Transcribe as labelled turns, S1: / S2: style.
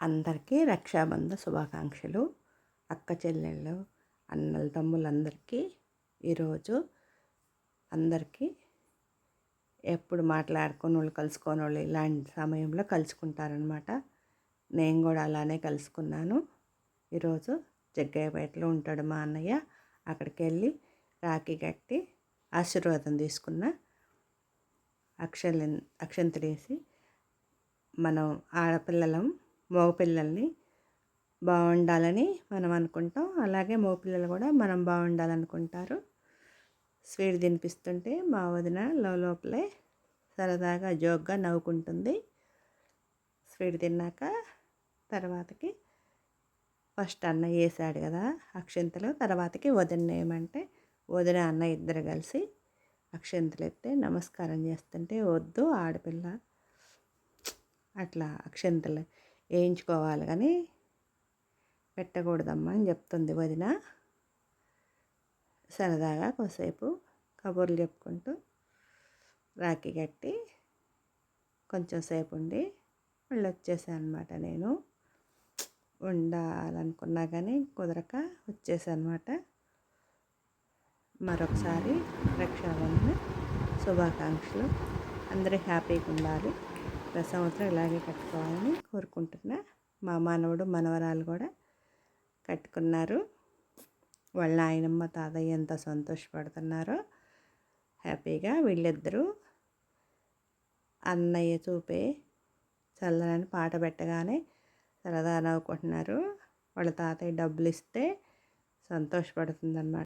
S1: అందరికీ రక్షాబంధ శుభాకాంక్షలు. అక్క చెల్లెళ్ళు అన్నల తమ్ములందరికీ ఈరోజు అందరికీ ఎప్పుడు మాట్లాడుకుని వాళ్ళు కలుసుకొని వాళ్ళు ఇలాంటి సమయంలో కలుసుకుంటారనమాట నేను కూడా అలానే కలుసుకున్నాను. ఈరోజు జగ్గయ్యపేటలో ఉంటాడు మా అన్నయ్య. అక్కడికి వెళ్ళి రాఖీ కట్టి ఆశీర్వాదం తీసుకున్న అక్షల అక్షంతలేసి మనం ఆడపిల్లలం మగపిల్లల్ని బాగుండాలని మనం అనుకుంటాం. అలాగే మగపిల్లలు కూడా మనం బాగుండాలనుకుంటారు. స్వీట్ తినిపిస్తుంటే మా వదిన లోపలే సరదాగా జోక్గా నవ్వుకుంటుంది. స్వీట్ తిన్నాక తర్వాతకి ఫస్ట్ అన్న వేసాడు కదా అక్షంతలు. తర్వాతకి వదిన ఏమంటే వదిన అన్న ఇద్దరు కలిసి అక్షంతలు ఎత్తే నమస్కారం చేస్తుంటే వద్దు ఆడపిల్ల. అట్లా అక్షంతలు వేయించుకోవాలి కానీ పెట్టకూడదమ్మా అని చెప్తుంది వదిన. సరదాగా కొద్దిసేపు కబుర్లు చెప్పుకుంటూ రాఖీ కట్టి కొంచెం సేపు ఉండి మళ్ళీ వచ్చేసాను అనమాట నేను. ఉండాలనుకున్నా కానీ కుదరక వచ్చేసాను అనమాట మరొకసారి రక్షాబంధన శుభాకాంక్షలు. అందరూ హ్యాపీగా ఉండాలి. ప్రతి సంవత్సరం ఇలాగే కట్టుకోవాలని కోరుకుంటున్నా మా మనవడు మనవరాలు కూడా కట్టుకున్నారు. వాళ్ళ ఆయనమ్మ తాతయ్య ఎంత సంతోషపడుతున్నారో. హ్యాపీగా వీళ్ళిద్దరూ అన్నయ్య చూపే చల్లని పాట పెట్టగానే సరదా నవ్వుకుంటున్నారు వాళ్ళ తాతయ్య డబ్బులు ఇస్తే సంతోషపడుతుందన్నమాట.